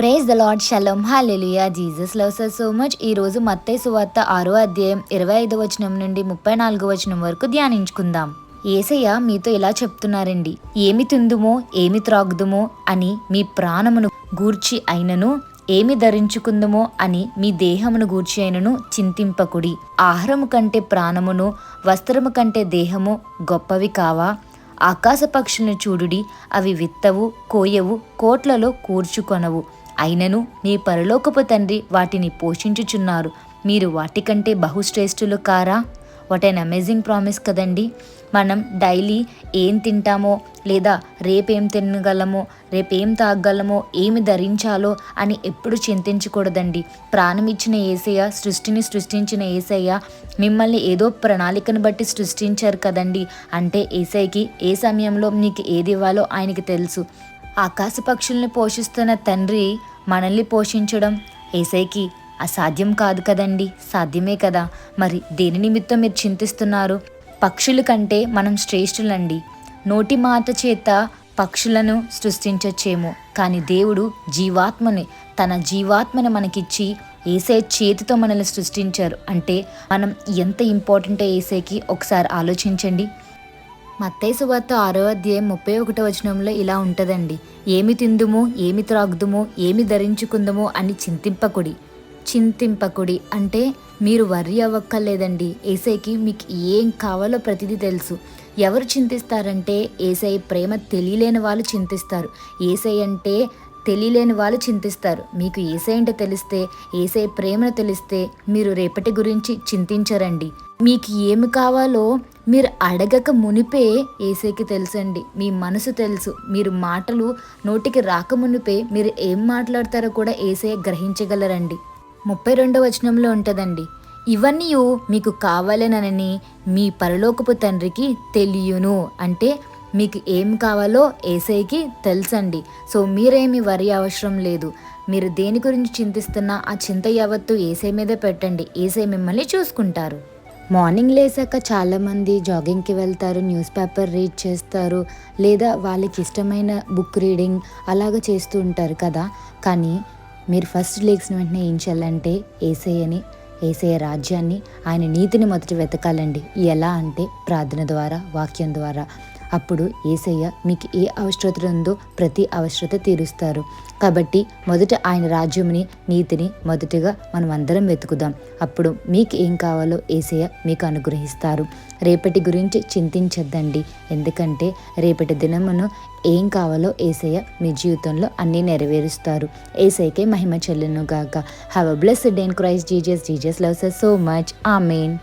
Praise the lord shalom hallelujah Jesus love sir so much ఈ రోజు మత్తే సువార్త ఆరో అధ్యాయం ఇరవై ఐదు వచనం నుండి ముప్పై నాలుగు వచనం వరకు ధ్యానించుకుందాం. ఏసయ్య మీతో ఇలా చెప్తున్నారండి ఏమి తిందుమో ఏమి త్రాగుదుమో అని మీ ప్రాణమును గూర్చి అయినను ఏమి ధరించుకుందుమో అని మీ దేహమును గూర్చి అయినను చింతింపకుడి. ఆహారము కంటే ప్రాణమును వస్త్రము కంటే దేహము గొప్పవి కావా? ఆకాశ పక్షులను చూడుడి అవి విత్తవు కోయవు కోట్లలో కూర్చుకొనవు. అయినను మీ పరలోకపు తండ్రి వాటిని పోషించుచున్నారు. మీరు వాటికంటే బహుశ్రేష్ఠులు కారా? వాట్ అన్ అమేజింగ్ ప్రామిస్ కదండి! మనం డైలీ ఏం తింటామో లేదా రేపేం తినగలమో రేపేం తాగలమో ఏమి ధరించాలో అని ఎప్పుడు చింతించకూడదండి. ప్రాణం ఇచ్చిన ఏసయ్య సృష్టిని సృష్టించిన ఏసయ్య మిమ్మల్ని ఏదో ప్రణాళికను బట్టి సృష్టించారు కదండి! అంటే ఏసైకి ఏ సమయంలో మీకు ఏది ఇవ్వాలో ఆయనకి తెలుసు. ఆకాశ పక్షుల్ని పోషిస్తున్న తండ్రి మనల్ని పోషించడం ఏసైకి అసాధ్యం కాదు కదండి. సాధ్యమే కదా. మరి దేని నిమిత్తం మీరు చింతిస్తున్నారు? పక్షుల కంటే మనం శ్రేష్ఠులండి. నోటి మాట చేత పక్షులను సృష్టించచ్చేమో. కానీ దేవుడు జీవాత్మని తన జీవాత్మని మనకిచ్చి ఏసే చేతితో మనల్ని సృష్టించారు. అంటే మనం ఎంత ఇంపార్టెంటో ఏసేకి ఒకసారి ఆలోచించండి. మత్తయ్య సువార్త ఆరో అధ్యాయం ముప్పై ఒకటో వచనంలో ఇలా ఉంటుందండి. ఏమి తిందుము? ఏమి త్రాగుదుము? ఏమి ధరించుకుందుము? అని చింతింపకుడి. చింతింపకుడి అంటే మీరు వర్రి అవ్వక్కర్లేదండి. ఏసైకి మీకు ఏం కావాలో ప్రతిదీ తెలుసు. ఎవరు చింతిస్తారంటే ఏసై ప్రేమ తెలియలేని వాళ్ళు చింతిస్తారు. ఏసై అంటే తెలియలేని వాళ్ళు చింతిస్తారు. మీకు ఏసై అంటే తెలిస్తే ఏసై ప్రేమను తెలిస్తే మీరు రేపటి గురించి చింతించరండి. మీకు ఏమి కావాలో మీరు అడగక మునిపే ఏసైకి తెలుసండి. మీ మనసు తెలుసు. మీరు మాటలు నోటికి రాక మునిపే మీరు ఏం మాట్లాడతారో కూడా ఏసై గ్రహించగలరండి. ముప్పై రెండో వచనంలో ఉంటుందండి. ఇవన్నీ మీకు కావాలనని మీ పరలోకపు తండ్రికి తెలియను. అంటే మీకు ఏం కావాలో ఏసైకి తెలుసండి. సో మీరేమి వరి అవసరం లేదు. మీరు దేని గురించి చింతిస్తున్నా ఆ చింత యావత్తు ఏసై మీదే పెట్టండి. ఏసై మిమ్మల్ని చూసుకుంటారు. మార్నింగ్ లేసాక చాలామంది జాగింగ్కి వెళ్తారు న్యూస్ పేపర్ రీడ్ చేస్తారు లేదా వాళ్ళకి ఇష్టమైన బుక్ రీడింగ్ అలాగ చేస్తూ ఉంటారు కదా. కానీ మీరు ఫస్ట్ లేచిన వెంటనే ఏం చేయాలంటే ఏసై అని ఏసయ్య రాజ్యాన్ని ఆయన నీతిని మొదటి వెతకాలండి. ఎలా అంటే ప్రార్థన ద్వారా వాక్యం ద్వారా. అప్పుడు ఏసయ్య మీకు ఏ అవసరత ఉందో ప్రతి అవసరత తీరుస్తారు. కాబట్టి మొదట ఆయన రాజ్యముని నీతిని మొదటిగా మనం అందరం వెతుకుదాం. అప్పుడు మీకు ఏం కావాలో ఏసయ్య మీకు అనుగ్రహిస్తారు. రేపటి గురించి చింతించద్దండి. ఎందుకంటే రేపటి దినమును ఏం కావాలో ఏసయ్య మీ జీవితంలో అన్నీ నెరవేరుస్తారు. ఏసైకే మహిమ చెల్లును గాక have a blessed day in Christ Jesus Jesus loves so much ఆ మెయిన్